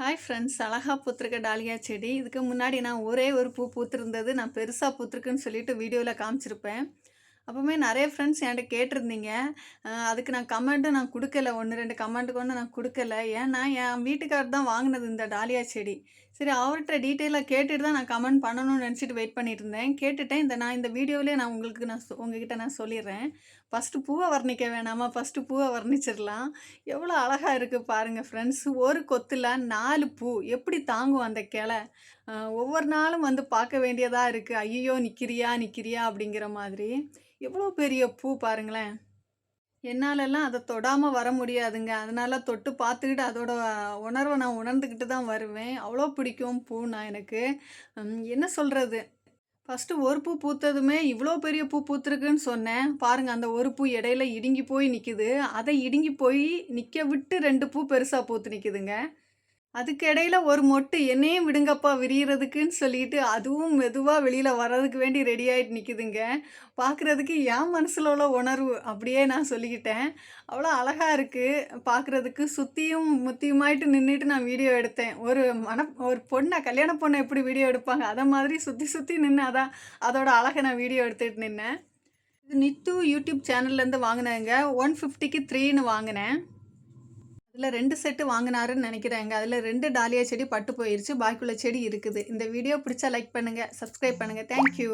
Hi friends அழகா பூத்திருக்க dahlia செடி. இதுக்கு முன்னாடி நான் ஒரே ஒரு பூ பூத்திருந்தது. நான் பெருசாக பூத்திருக்குன்னு சொல்லிட்டு வீடியோவில் காமிச்சிருப்பேன். அப்போவுமே நிறைய ஃப்ரெண்ட்ஸ் என்கிட்ட கேட்டிருந்தீங்க. அதுக்கு நான் கமெண்ட்டும் நான் கொடுக்கல. ஒன்று ரெண்டு கமெண்ட்டுக்கு ஒன்று நான் கொடுக்கல. ஏன்னா என் வீட்டுக்காரர் தான் வாங்கினது இந்த டாலியா செடி. சரி அவர்கிட்ட டீட்டெயிலாக கேட்டுட்டு தான் நான் கமெண்ட் பண்ணணும்னு நினச்சிட்டு வெயிட் பண்ணிட்டு இருந்தேன் கேட்டுட்டேன். இந்த நான் இந்த வீடியோவிலே நான் உங்களுக்கு நான் சொ- உங்ககிட்ட நான் சொல்லிடுறேன் ஃபஸ்ட்டு பூவை வர்ணிக்க வேணாமா? ஃபஸ்ட்டு பூவை வர்ணிச்சிடலாம். எவ்வளோ அழகாக இருக்குது பாருங்கள் ஃப்ரெண்ட்ஸ் ஒரு கொத்தில் நாலு பூ. எப்படி தாங்கும் அந்த கிளை? ஒவ்வொரு நாளும் வந்து பார்க்க வேண்டியதாக இருக்குது ஐயோ நிற்கிறியா நிற்கிறியா அப்படிங்கிற மாதிரி. எவ்வளோ பெரிய பூ பாருங்களேன். என்னாலெல்லாம் அதை தொடாமல் வர முடியாதுங்க. அதனால் தொட்டு பார்த்துக்கிட்டு அதோட உணர்வை நான் உணர்ந்துக்கிட்டு தான் வருவேன். அவ்வளோ பிடிக்கும் பூ நான் எனக்கு என்ன சொல்கிறது ஃபஸ்ட்டு ஒரு பூ பூத்ததுமே இவ்வளோ பெரிய பூ பூத்துருக்குன்னு சொன்னேன். பாருங்கள் அந்த ஒரு பூ இடையில இடுங்கி போய் நிற்கிது அதை இடுங்கி போய் நிற்க விட்டு ரெண்டு பூ பெருசாக பூத்து நிற்கிதுங்க அதுக்கு இடையில ஒரு மொட்டு என்னையும் விடுங்கப்பா விரியறதுக்குன்னு சொல்லிட்டு அதுவும் மெதுவாக வெளியில் வர்றதுக்கு வேண்டி ரெடி ஆகிட்டு நிற்குதுங்க பார்க்குறதுக்கு என் மனசில் உள்ள உணர்வு அப்படியே நான் சொல்லிக்கிட்டேன். அவ்வளோ அழகாக இருக்குது பார்க்குறதுக்கு சுற்றியும் முத்தியுமாயிட்டு நின்றுட்டு நான் வீடியோ எடுத்தேன். ஒரு மன ஒரு பொண்ணை கல்யாண பொண்ணை எப்படி வீடியோ எடுப்பாங்க? அதை மாதிரி சுற்றி சுற்றி நின்று அதான் அதோட அழகை நான் வீடியோ எடுத்துகிட்டு நின்னேன். இது நித்து யூடியூப் சேனல்லேருந்து வாங்கினேங்க. ஒன் ஃபிஃப்டிக்கு த்ரீன்னு வாங்கினேன். அதில் ரெண்டு செட்டு வாங்கினாருன்னு நினைக்கிறேங்க. அதில் ரெண்டு டாலியா செடி பட்டு போயிருச்சு. பாக்கியுள்ள செடி இருக்குது. இந்த வீடியோ பிடிச்சா லைக் பண்ணுங்கள் சப்ஸ்கிரைப் பண்ணுங்கள் தேங்க்யூ